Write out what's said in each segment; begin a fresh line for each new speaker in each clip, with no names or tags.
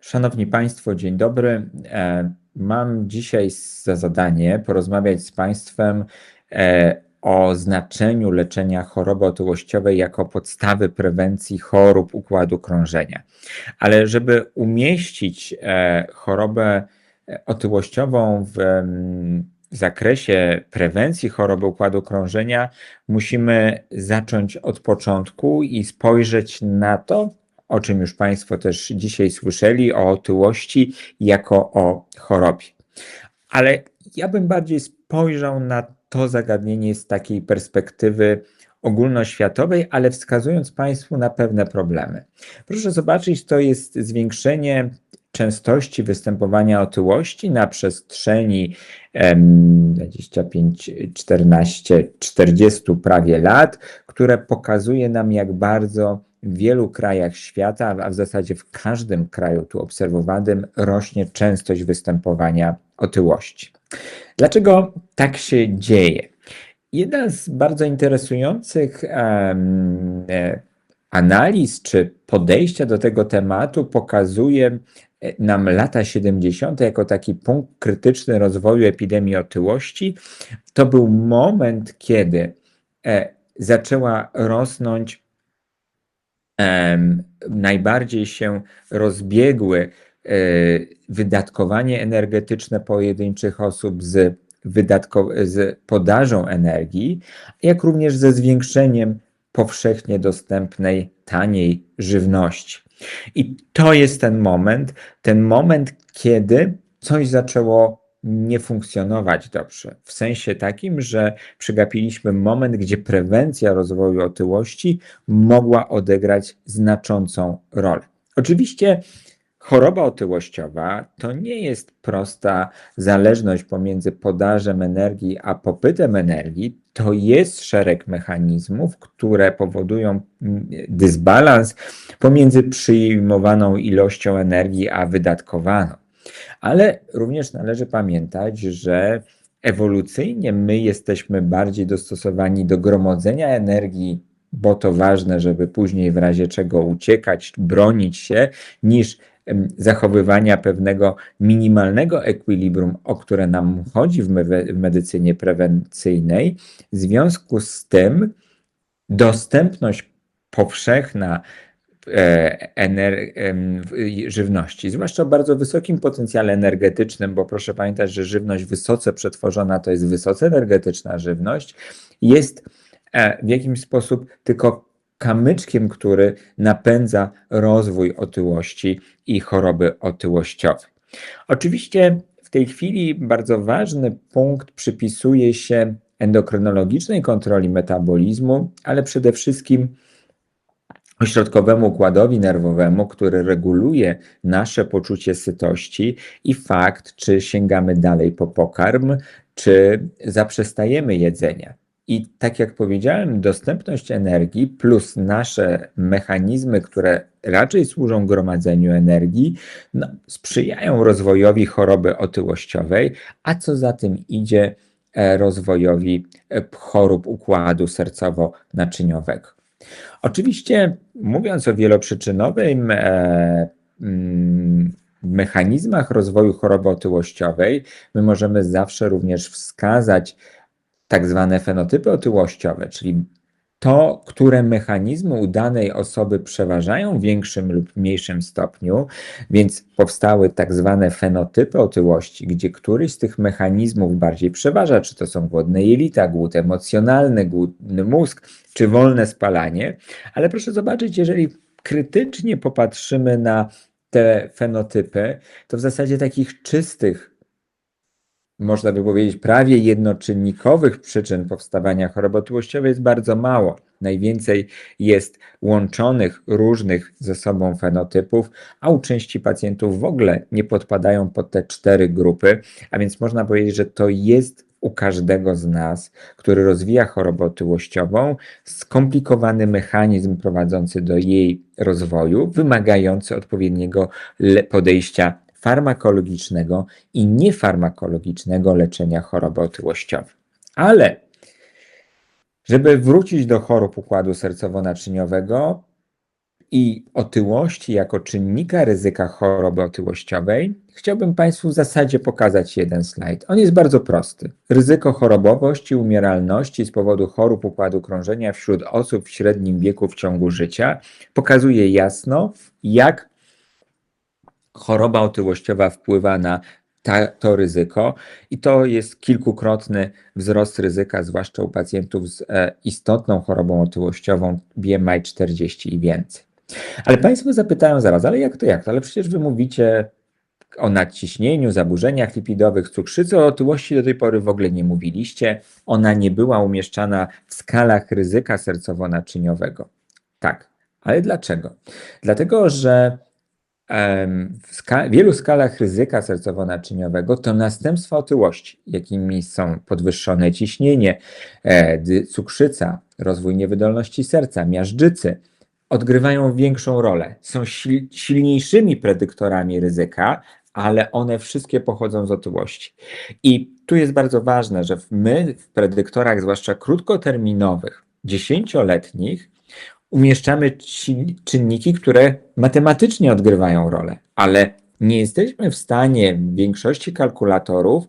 Szanowni Państwo, dzień dobry. E, Mam dzisiaj za zadanie porozmawiać z Państwem e, o znaczeniu leczenia choroby otyłościowej jako podstawy prewencji chorób układu krążenia. Ale żeby umieścić e, chorobę otyłościową w zakresie prewencji choroby układu krążenia, musimy zacząć od początku i spojrzeć na to, o czym już Państwo też dzisiaj słyszeli, o otyłości jako o chorobie. Ale ja bym bardziej spojrzał na to zagadnienie z takiej perspektywy ogólnoświatowej, ale wskazując Państwu na pewne problemy. Proszę zobaczyć, to jest zwiększenie częstości występowania otyłości na przestrzeni 25, 14, 40 prawie lat, które pokazuje nam, jak bardzo w wielu krajach świata, a w zasadzie w każdym kraju tu obserwowanym, rośnie częstość występowania otyłości. Dlaczego tak się dzieje? Jedna z bardzo interesujących um, analiz czy podejścia do tego tematu pokazuje e, nam lata 70. jako taki punkt krytyczny rozwoju epidemii otyłości. To był moment, kiedy e, zaczęła rosnąć najbardziej się rozbiegły e, wydatkowanie energetyczne pojedynczych osób z, wydatko- z podażą energii, jak również ze zwiększeniem powszechnie dostępnej, taniej żywności. I to jest ten moment, ten moment, kiedy coś zaczęło nie funkcjonować dobrze. W sensie takim, że przegapiliśmy moment, gdzie prewencja rozwoju otyłości mogła odegrać znaczącą rolę. Oczywiście choroba otyłościowa to nie jest prosta zależność pomiędzy podażem energii a popytem energii. To jest szereg mechanizmów, które powodują mm, dysbalans pomiędzy przyjmowaną ilością energii a wydatkowaną. Ale również należy pamiętać, że ewolucyjnie my jesteśmy bardziej dostosowani do gromadzenia energii, bo to ważne, żeby później w razie czego uciekać, bronić się, niż zachowywania pewnego minimalnego ekwilibrum, o które nam chodzi w, medycynie prewencyjnej. W związku z tym dostępność powszechna żywności, zwłaszcza o bardzo wysokim potencjale energetycznym, bo proszę pamiętać, że żywność wysoce przetworzona to jest wysoce energetyczna żywność, jest e, w jakimś sposób tylko kamyczkiem, który napędza rozwój otyłości i choroby otyłościowej. Oczywiście w tej chwili bardzo ważny punkt przypisuje się endokrynologicznej kontroli metabolizmu, ale przede wszystkim ośrodkowemu układowi nerwowemu, który reguluje nasze poczucie sytości i fakt, czy sięgamy dalej po pokarm, czy zaprzestajemy jedzenia. I tak jak powiedziałem, dostępność energii plus nasze mechanizmy, które raczej służą gromadzeniu energii, no, sprzyjają rozwojowi choroby otyłościowej, a co za tym idzie, e, rozwojowi e, chorób układu sercowo-naczyniowego. Oczywiście, mówiąc o wieloprzyczynowym e, mm, mechanizmach rozwoju choroby otyłościowej, my możemy zawsze również wskazać tak zwane fenotypy otyłościowe, czyli to, które mechanizmy u danej osoby przeważają w większym lub mniejszym stopniu, więc powstały tak zwane fenotypy otyłości, gdzie któryś z tych mechanizmów bardziej przeważa, czy to są głodne jelita, głód emocjonalny, głodny mózg, czy wolne spalanie. Ale proszę zobaczyć, jeżeli krytycznie popatrzymy na te fenotypy, to w zasadzie takich czystych można by powiedzieć, prawie jednoczynnikowych przyczyn powstawania choroby otyłościowej jest bardzo mało. Najwięcej jest łączonych różnych ze sobą fenotypów, a u części pacjentów w ogóle nie podpadają pod te cztery grupy, a więc można powiedzieć, że to jest u każdego z nas, który rozwija chorobę otyłościową, skomplikowany mechanizm prowadzący do jej rozwoju, wymagający odpowiedniego podejścia farmakologicznego i niefarmakologicznego leczenia choroby otyłościowej. Ale żeby wrócić do chorób układu sercowo-naczyniowego, i otyłości jako czynnika ryzyka choroby otyłościowej, chciałbym Państwu w zasadzie pokazać jeden slajd. On jest bardzo prosty. Ryzyko chorobowości, umieralności z powodu chorób układu krążenia wśród osób w średnim wieku w ciągu życia pokazuje jasno, jak choroba otyłościowa wpływa na ta, to ryzyko i to jest kilkukrotny wzrost ryzyka, zwłaszcza u pacjentów z e, istotną chorobą otyłościową BMI 40 i więcej. Ale Państwo zapytają zaraz, ale jak to jak to? Ale przecież Wy mówicie o nadciśnieniu, zaburzeniach lipidowych, cukrzycy, o otyłości do tej pory w ogóle nie mówiliście. Ona nie była umieszczana w skalach ryzyka sercowo-naczyniowego. Tak, ale dlaczego? Dlatego, że w ska wielu skalach ryzyka sercowo-naczyniowego to następstwa otyłości, jakimi są podwyższone ciśnienie, e, cukrzyca, rozwój niewydolności serca, miażdżycy, odgrywają większą rolę. Są sil silniejszymi predyktorami ryzyka, ale one wszystkie pochodzą z otyłości. I tu jest bardzo ważne, że my w predyktorach, zwłaszcza krótkoterminowych, dziesięcioletnich, umieszczamy czynniki, które matematycznie odgrywają rolę, ale nie jesteśmy w stanie w większości kalkulatorów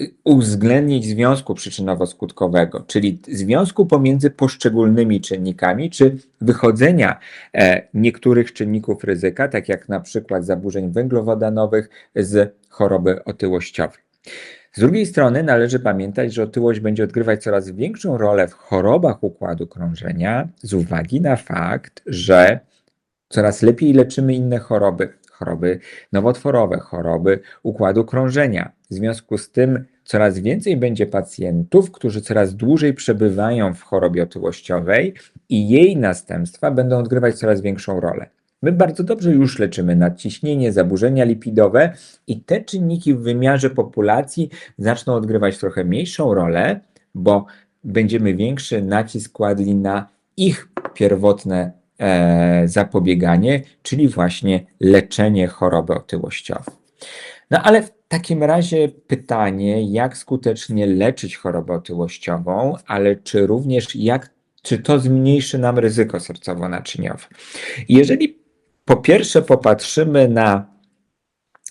y, uwzględnić związku przyczynowo-skutkowego, czyli związku pomiędzy poszczególnymi czynnikami, czy wychodzenia e, niektórych czynników ryzyka, tak jak na przykład zaburzeń węglowodanowych z choroby otyłościowej. Z drugiej strony należy pamiętać, że otyłość będzie odgrywać coraz większą rolę w chorobach układu krążenia z uwagi na fakt, że coraz lepiej leczymy inne choroby, choroby nowotworowe, choroby układu krążenia. W związku z tym coraz więcej będzie pacjentów, którzy coraz dłużej przebywają w chorobie otyłościowej i jej następstwa będą odgrywać coraz większą rolę. My bardzo dobrze już leczymy nadciśnienie, zaburzenia lipidowe i te czynniki w wymiarze populacji zaczną odgrywać trochę mniejszą rolę, bo będziemy większy nacisk kładli na ich pierwotne e, zapobieganie, czyli właśnie leczenie choroby otyłościowej. No ale w takim razie pytanie, jak skutecznie leczyć chorobę otyłościową, ale czy również jak, czy to zmniejszy nam ryzyko sercowo-naczyniowe. Jeżeli po pierwsze popatrzymy na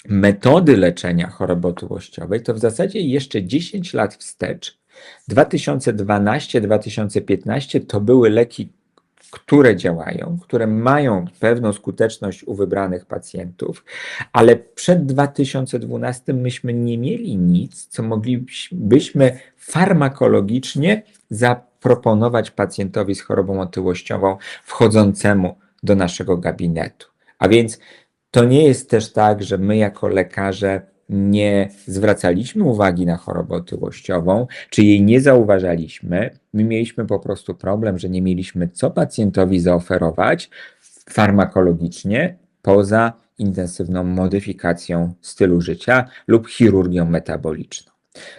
metody leczenia choroby otyłościowej, to w zasadzie jeszcze 10 lat wstecz, 2012-2015 to były leki, które działają, które mają pewną skuteczność u wybranych pacjentów, ale przed 2012 myśmy nie mieli nic, co moglibyśmy farmakologicznie zaproponować pacjentowi z chorobą otyłościową wchodzącemu do naszego gabinetu. A więc to nie jest też tak, że my jako lekarze nie zwracaliśmy uwagi na chorobę otyłościową, czy jej nie zauważaliśmy. My mieliśmy po prostu problem, że nie mieliśmy co pacjentowi zaoferować farmakologicznie poza intensywną modyfikacją stylu życia lub chirurgią metaboliczną.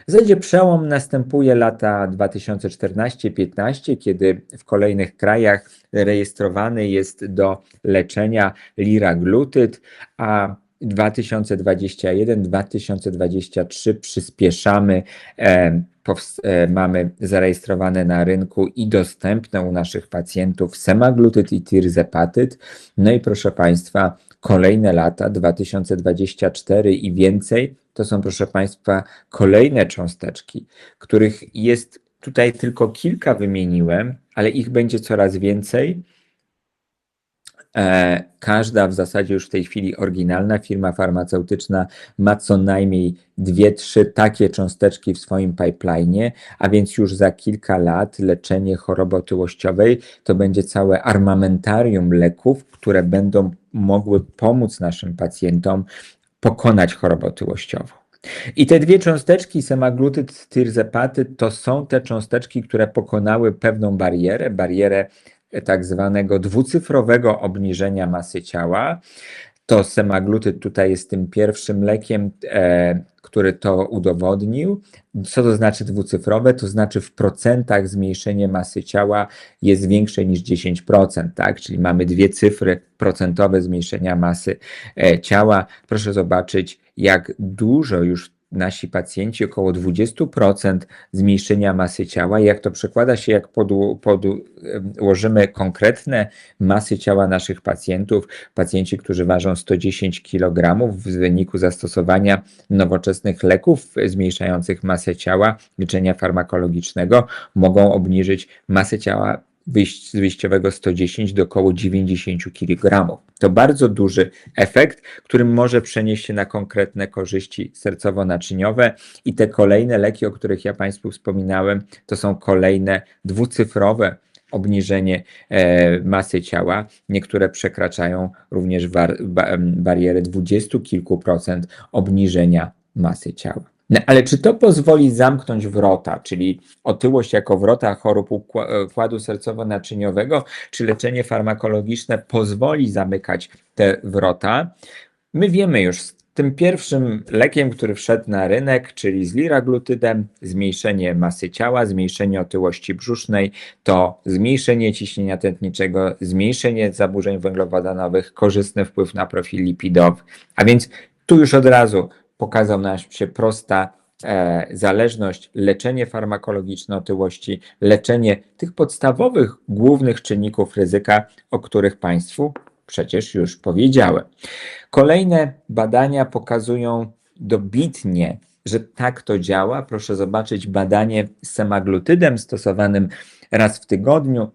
W zasadzie przełom następuje lata 2014-15, kiedy w kolejnych krajach rejestrowany jest do leczenia liraglutyd, a 2021-2023 przyspieszamy, e, e, mamy zarejestrowane na rynku i dostępne u naszych pacjentów semaglutyd i tirzepatyd. No i proszę Państwa, kolejne lata 2024 i więcej to są, proszę Państwa, kolejne cząsteczki, których jest tutaj tylko kilka wymieniłem, ale ich będzie coraz więcej. E, każda w zasadzie już w tej chwili oryginalna firma farmaceutyczna ma co najmniej dwie, trzy takie cząsteczki w swoim pipeline, a więc już za kilka lat leczenie choroby otyłościowej to będzie całe armamentarium leków, które będą mogły pomóc naszym pacjentom pokonać chorobę otyłościową. I te dwie cząsteczki, semaglutyd, tirzepatyd, to są te cząsteczki, które pokonały pewną barierę, barierę tak zwanego dwucyfrowego obniżenia masy ciała. To semaglutyd tutaj jest tym pierwszym lekiem, e, który to udowodnił. Co to znaczy dwucyfrowe? To znaczy w procentach zmniejszenie masy ciała jest większe niż 10%, tak? Czyli mamy dwie cyfry procentowe zmniejszenia masy e, ciała. Proszę zobaczyć, jak dużo już nasi pacjenci około 20% zmniejszenia masy ciała. Jak to przekłada się, jak podłożymy konkretne masy ciała naszych pacjentów, pacjenci, którzy ważą 110 kg w wyniku zastosowania nowoczesnych leków zmniejszających masę ciała, leczenia farmakologicznego, mogą obniżyć masę ciała wyjściowego 110 do około 90 kg. To bardzo duży efekt, który może przenieść się na konkretne korzyści sercowo-naczyniowe i te kolejne leki, o których ja Państwu wspominałem, to są kolejne dwucyfrowe obniżenie e, masy ciała. Niektóre przekraczają również barierę dwudziestu kilku procent obniżenia masy ciała. No, ale czy to pozwoli zamknąć wrota, czyli otyłość jako wrota chorób układu sercowo-naczyniowego, czy leczenie farmakologiczne pozwoli zamykać te wrota? My wiemy już tym pierwszym lekiem, który wszedł na rynek, czyli z liraglutydem, zmniejszenie masy ciała, zmniejszenie otyłości brzusznej, to zmniejszenie ciśnienia tętniczego, zmniejszenie zaburzeń węglowodanowych, korzystny wpływ na profil lipidowy. A więc tu już od razu pokazał nam się prosta e, zależność, leczenie farmakologiczne otyłości, leczenie tych podstawowych, głównych czynników ryzyka, o których Państwu przecież już powiedziałem. Kolejne badania pokazują dobitnie, że tak to działa. Proszę zobaczyć badanie z semaglutydem stosowanym raz w tygodniu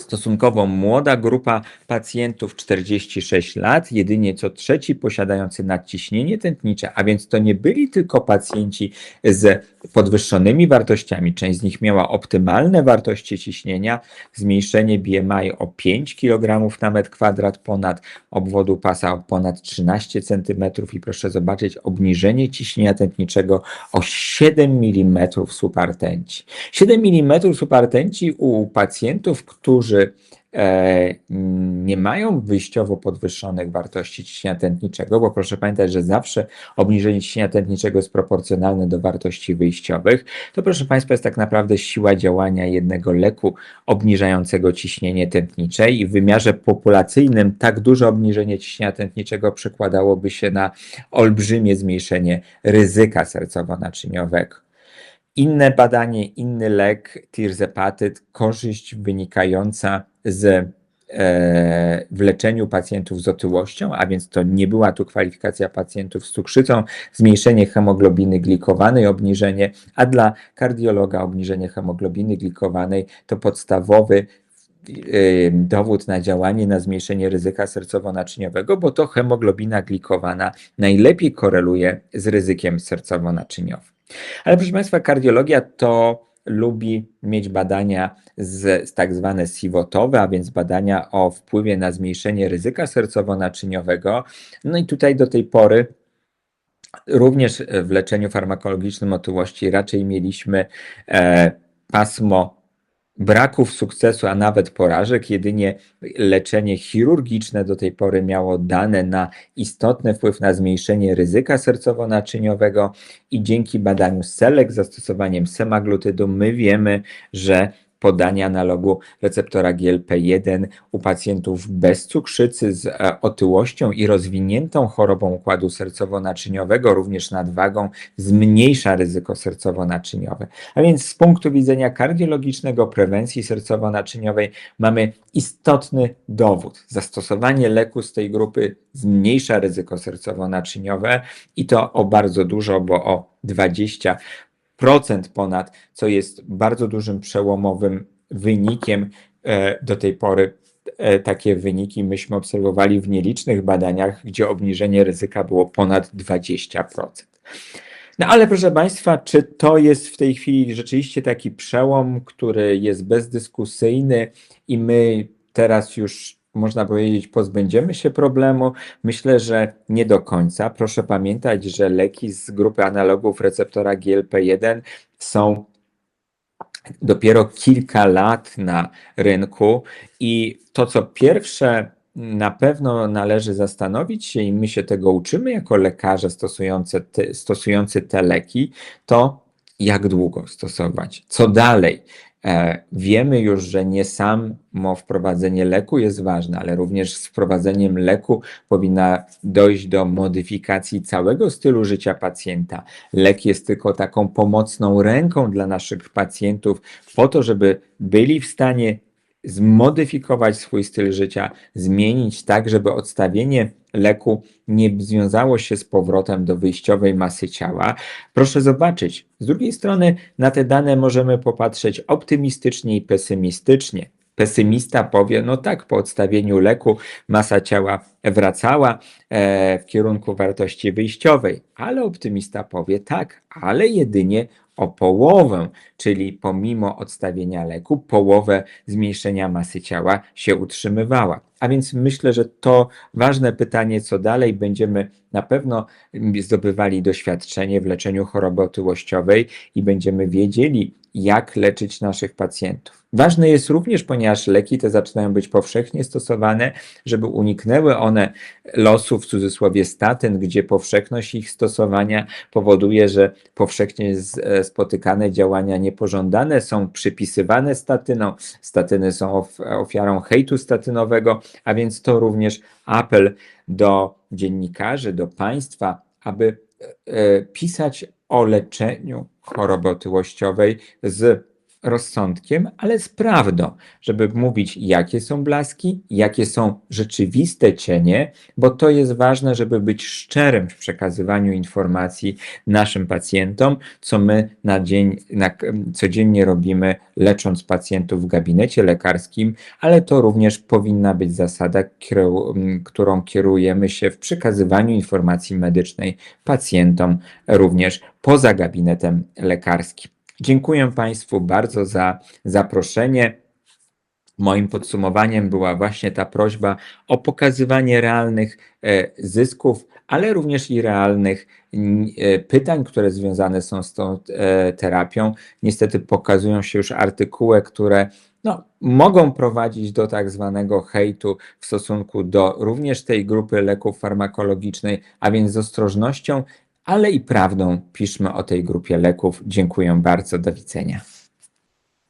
Stosunkowo młoda grupa pacjentów 46 lat, jedynie co trzeci posiadający nadciśnienie tętnicze, a więc to nie byli tylko pacjenci z podwyższonymi wartościami. Część z nich miała optymalne wartości ciśnienia, zmniejszenie BMI o 5 kg na metr kwadrat ponad obwodu pasa o ponad 13 cm i proszę zobaczyć obniżenie ciśnienia tętniczego o 7 mm subartenci. 7 mm subartenci u pacjentów, którzy którzy e, nie mają wyjściowo podwyższonych wartości ciśnienia tętniczego, bo proszę pamiętać, że zawsze obniżenie ciśnienia tętniczego jest proporcjonalne do wartości wyjściowych, to proszę Państwa jest tak naprawdę siła działania jednego leku obniżającego ciśnienie tętnicze i w wymiarze populacyjnym tak duże obniżenie ciśnienia tętniczego przekładałoby się na olbrzymie zmniejszenie ryzyka sercowo-naczyniowego. Inne badanie, inny lek, tirzepatyt, korzyść wynikająca z e, w leczeniu pacjentów z otyłością, a więc to nie była tu kwalifikacja pacjentów z cukrzycą, zmniejszenie hemoglobiny glikowanej, obniżenie, a dla kardiologa obniżenie hemoglobiny glikowanej to podstawowy e, dowód na działanie, na zmniejszenie ryzyka sercowo-naczyniowego, bo to hemoglobina glikowana najlepiej koreluje z ryzykiem sercowo-naczyniowym. Ale proszę Państwa, kardiologia to lubi mieć badania z, z tak zwane siwotowe, a więc badania o wpływie na zmniejszenie ryzyka sercowo-naczyniowego. No i tutaj do tej pory również w leczeniu farmakologicznym otyłości raczej mieliśmy e, pasmo braków sukcesu, a nawet porażek. Jedynie leczenie chirurgiczne do tej pory miało dane na istotny wpływ na zmniejszenie ryzyka sercowo-naczyniowego i dzięki badaniu SELEC zastosowaniem semaglutydu my wiemy, że podania analogu receptora GLP-1 u pacjentów bez cukrzycy z e, otyłością i rozwiniętą chorobą układu sercowo-naczyniowego, również nadwagą, zmniejsza ryzyko sercowo-naczyniowe. A więc z punktu widzenia kardiologicznego, prewencji sercowo-naczyniowej mamy istotny dowód. Zastosowanie leku z tej grupy zmniejsza ryzyko sercowo-naczyniowe i to o bardzo dużo, bo o 20 procent ponad, co jest bardzo dużym przełomowym wynikiem e, do tej pory. E, takie wyniki myśmy obserwowali w nielicznych badaniach, gdzie obniżenie ryzyka było ponad 20%. No ale proszę Państwa, czy to jest w tej chwili rzeczywiście taki przełom, który jest bezdyskusyjny i my teraz już można powiedzieć, pozbędziemy się problemu? Myślę, że nie do końca. Proszę pamiętać, że leki z grupy analogów receptora GLP-1 są dopiero kilka lat na rynku i to, co pierwsze, na pewno należy zastanowić się i my się tego uczymy jako lekarze stosujący te, stosujący te leki, to jak długo stosować, co dalej, wiemy już, że nie samo wprowadzenie leku jest ważne, ale również z wprowadzeniem leku powinna dojść do modyfikacji całego stylu życia pacjenta. Lek jest tylko taką pomocną ręką dla naszych pacjentów, po to, żeby byli w stanie zmodyfikować swój styl życia, zmienić tak, żeby odstawienie leku nie związało się z powrotem do wyjściowej masy ciała. Proszę zobaczyć, z drugiej strony na te dane możemy popatrzeć optymistycznie i pesymistycznie. Pesymista powie, no tak, po odstawieniu leku masa ciała wracała e, w kierunku wartości wyjściowej, ale optymista powie tak, ale jedynie o połowę, czyli pomimo odstawienia leku, połowę zmniejszenia masy ciała się utrzymywała. A więc myślę, że to ważne pytanie, co dalej będziemy na pewno zdobywali doświadczenie w leczeniu choroby otyłościowej i będziemy wiedzieli, jak leczyć naszych pacjentów. Ważne jest również, ponieważ leki te zaczynają być powszechnie stosowane, żeby uniknęły one losu w cudzysłowie statyn, gdzie powszechność ich stosowania powoduje, że powszechnie z- spotykane działania niepożądane są przypisywane statynom. Statyny są of- ofiarą hejtu statynowego, a więc to również apel do dziennikarzy, do państwa, aby e, pisać o leczeniu choroby otyłościowej z rozsądkiem, ale z prawdą, żeby mówić, jakie są blaski, jakie są rzeczywiste cienie, bo to jest ważne, żeby być szczerym w przekazywaniu informacji naszym pacjentom, co my na dzień, na, codziennie robimy, lecząc pacjentów w gabinecie lekarskim, ale to również powinna być zasada, którą kierujemy się w przekazywaniu informacji medycznej pacjentom również poza gabinetem lekarskim. Dziękuję Państwu bardzo za zaproszenie. Moim podsumowaniem była właśnie ta prośba o pokazywanie realnych e, zysków, ale również i realnych e, pytań, które związane są z tą e, terapią. Niestety pokazują się już artykuły, które no, mogą prowadzić do tak zwanego hejtu w stosunku do również tej grupy leków farmakologicznej, a więc z ostrożnością, ale i prawdą piszmy o tej grupie leków. Dziękuję bardzo, do widzenia.